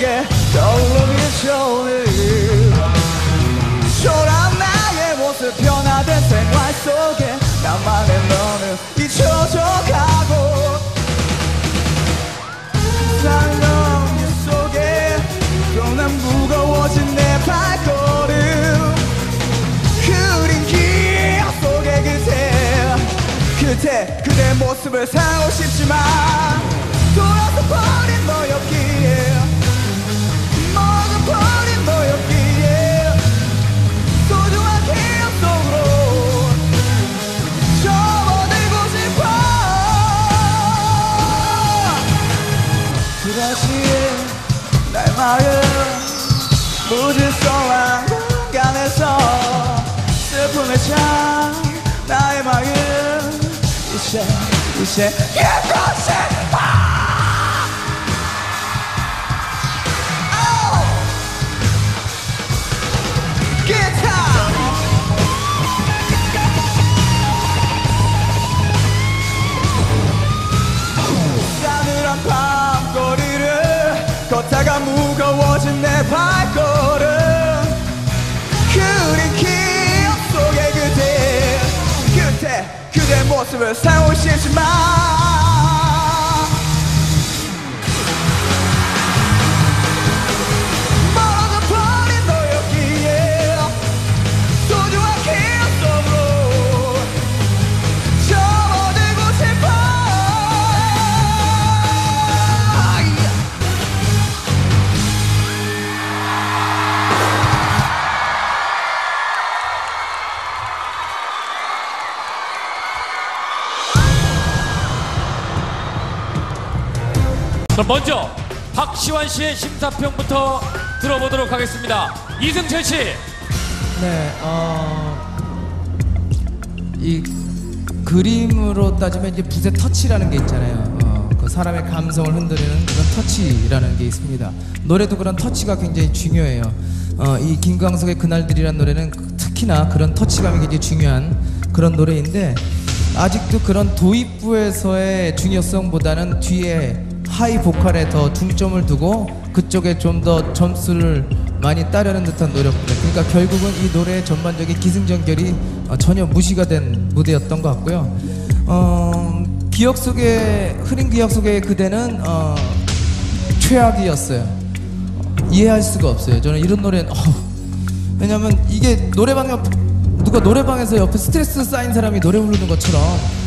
저울로 비춰오는 초라한 나의 모습 변화된 생활 속에 나만의 너는 잊혀져 가고. 살롱 속에 또난 무거워진 내 발걸음. 흐린 기억 속에 그대 그대 그대 모습을 살고 싶지만 돌아서 버린 이제 이제 깨고 싶어 Oh! 기타. 싸늘한 밤거리를 걷다가 무거워진 내 발 그대 모습을 살고 그럼 먼저 박시환 씨의 심사평부터 들어보도록 하겠습니다. 이승철 씨. 네, 어, 이 그림으로 따지면 이제 붓의 터치라는 게 있잖아요. 어, 그 사람의 감성을 흔드는 그런 터치라는 게 있습니다. 노래도 그런 터치가 굉장히 중요해요. 어, 이 김광석의 그날들이라는 노래는 특히나 그런 터치감이 굉장히 중요한 그런 노래인데 아직도 그런 도입부에서의 중요성보다는 뒤에 하이 보컬에 더 중점을 두고 그쪽에 좀 더 점수를 많이 따려는 듯한 노력들. 그러니까 결국은 이 노래의 전반적인 기승전결이 어, 전혀 무시가 된 무대였던 것 같고요. 어, 기억 속에 흐린 기억 속의 그대는 어, 최악이었어요. 이해할 수가 없어요. 저는 이런 노래는 어, 왜냐면 이게 노래방에 누가 노래방에서 옆에 스트레스 쌓인 사람이 노래 부르는 것처럼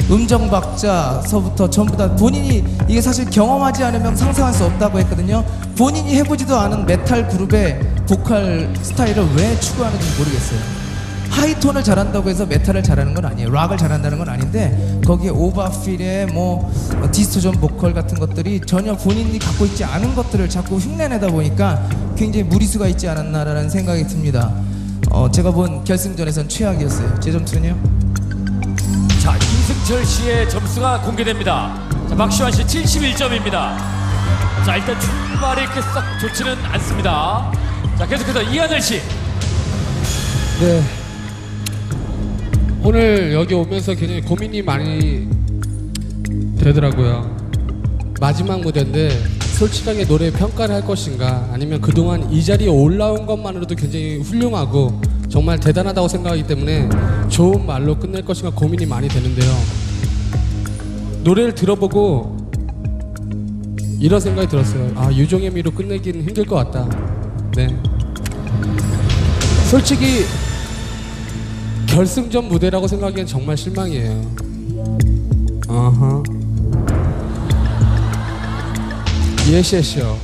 음정 박자서부터 전부 다 본인이 이게 사실 경험하지 않으면 상상할 수 없다고 했거든요. 본인이 해보지도 않은 메탈 그룹의 보컬 스타일을 왜 추구하는지 모르겠어요. 하이톤을 잘한다고 해서 메탈을 잘하는 건 아니에요. 락을 잘한다는 건 아닌데 거기에 오버필의 뭐 어, 디스토전 보컬 같은 것들이 전혀 본인이 갖고 있지 않은 것들을 자꾸 흉내내다 보니까 굉장히 무리수가 있지 않았나라는 생각이 듭니다. 어, 제가 본 결승전에선 최악이었어요. 제 점수는요? 자, 이승철 씨의 점수가 공개됩니다. 자, 박시환 씨 71점입니다. 자, 일단 출발이 이렇게 썩 좋지는 않습니다. 자, 계속해서 이하늘 씨. 네. 오늘 여기 오면서 굉장히 고민이 많이 되더라고요. 마지막 무대인데 솔직하게 노래 평가를 할 것인가 아니면 그동안 이 자리에 올라온 것만으로도 굉장히 훌륭하고 정말 대단하다고 생각하기 때문에 좋은 말로 끝낼 것인가 고민이 많이 되는데요. 노래를 들어보고 이런 생각이 들었어요. 아, 유종의 미로 끝내기는 힘들 것 같다. 네. 솔직히 결승전 무대라고 생각하기엔 정말 실망이에요. 어허. 예시에시요.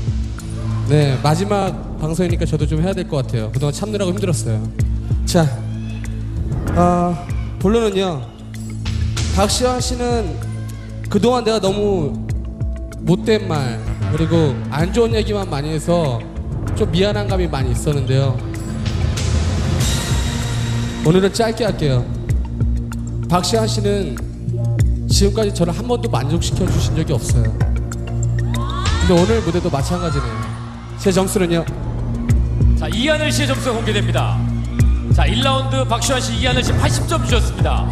네, 마지막 방송이니까 저도 좀 해야 될 것 같아요. 그동안 참느라고 힘들었어요. 자, 어, 본론은요. 박시환 씨는 그동안 내가 너무 못된 말 그리고 안 좋은 얘기만 많이 해서 좀 미안한 감이 많이 있었는데요. 오늘은 짧게 할게요. 박시환 씨는 지금까지 저를 한 번도 만족시켜 주신 적이 없어요. 근데 오늘 무대도 마찬가지네요. 제 점수는요. 자, 이하늘 씨의 점수가 공개됩니다. 자, 1라운드 박시환 씨, 이하늘 씨 80점 주셨습니다.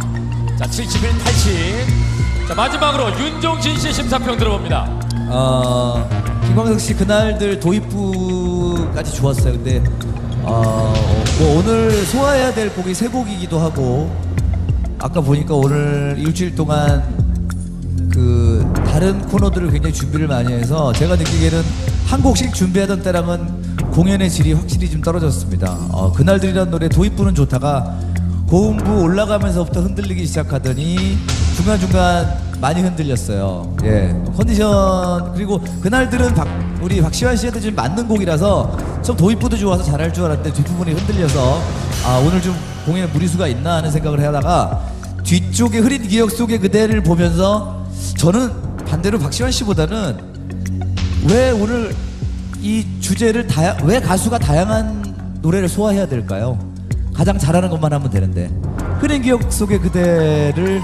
자, 71, 80. 자, 마지막으로 윤종신 씨의 심사평 들어봅니다. 어, 김광석 씨 그날들 도입부 점수까지 좋았어요. 근데 어, 뭐 오늘 소화해야 될 곡이 세 곡이기도 하고 아까 보니까 오늘 일주일 동안 그 다른 코너들을 굉장히 준비를 많이 해서 제가 느끼기에는 한 곡씩 준비하던 때랑은 공연의 질이 확실히 좀 떨어졌습니다. 어, 그날들이란 노래 도입부는 좋다가 고음부 올라가면서부터 흔들리기 시작하더니 중간중간 많이 흔들렸어요. 예. 컨디션 그리고 그날들은 박, 우리 박시환 씨한테 좀 맞는 곡이라서 좀 도입부도 좋아서 잘할 줄 알았는데 뒷부분이 흔들려서 아 오늘 좀 공연에 무리수가 있나 하는 생각을 하다가 뒤쪽에 흐린 기억 속의 그대를 보면서 저는 반대로 박시환 씨보다는 왜 오늘 이 주제를 다양 왜 가수가 다양한 노래를 소화해야 될까요? 가장 잘하는 것만 하면 되는데 흐린 기억 속의 그대를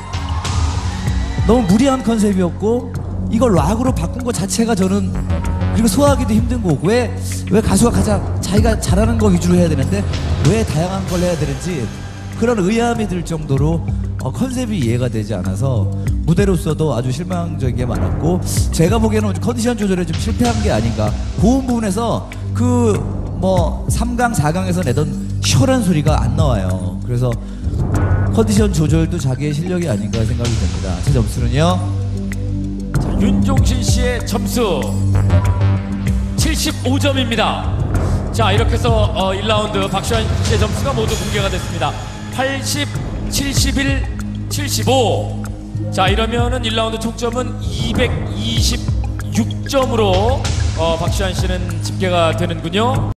너무 무리한 컨셉이었고 이걸 락으로 바꾼 것 자체가 저는 그리고 소화하기도 힘든 곡. 왜, 왜 가수가 가장 자기가 잘하는 거 위주로 해야 되는데 왜 다양한 걸 해야 되는지 그런 의아함이 들 정도로 어, 컨셉이 이해가 되지 않아서 무대로서도 아주 실망적인 게 많았고 제가 보기에는 컨디션 조절에 좀 실패한 게 아닌가 고음 부분에서 그 뭐 3강 4강에서 내던 시원한 소리가 안 나와요 그래서 컨디션 조절도 자기의 실력이 아닌가 생각이 듭니다 제 점수는요 자, 윤종신 씨의 점수 75점입니다. 자, 이렇게 해서 어, 1라운드 박시환 씨의 점수가 모두 공개가 됐습니다. 80, 71, 75. 자, 이러면은 1라운드 총점은 226점으로 어, 박시환 씨는 집계가 되는군요.